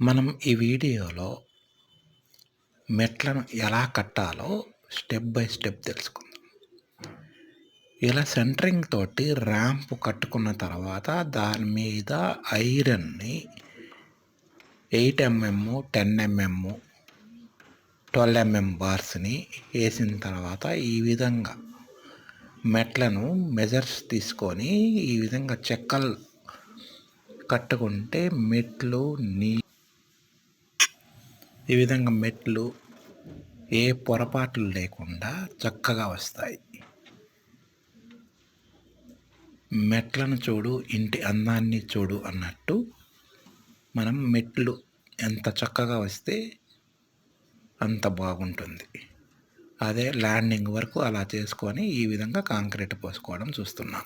మనం ఈ వీడియోలో మెట్లను ఎలా కట్టాలో స్టెప్ బై స్టెప్ తెలుసుకుందాం. ఇలా సెంటరింగ్ తోటి ర్యాంప్ కట్టుకున్న తర్వాత దాని మీద ఐరన్ని eight M M ten M M twelve M M బార్స్ని వేసిన తర్వాత ఈ విధంగా మెట్లను మెజర్స్ తీసుకొని ఈ విధంగా చెక్కలు కట్టుకుంటే మెట్లు నీ ఈ విధంగా మెట్లు ఏ పొరపాట్లు లేకుండా చక్కగా వస్తాయి. మెట్లను చూడు ఇంటి అందాన్ని చూడు అన్నట్టు మనం మెట్లు ఎంత చక్కగా వస్తే అంత బాగుంటుంది. అదే ల్యాండింగ్ వరకు అలా చేసుకొని ఈ విధంగా కాంక్రీట్ పోసుకోవడం చూస్తున్నాం.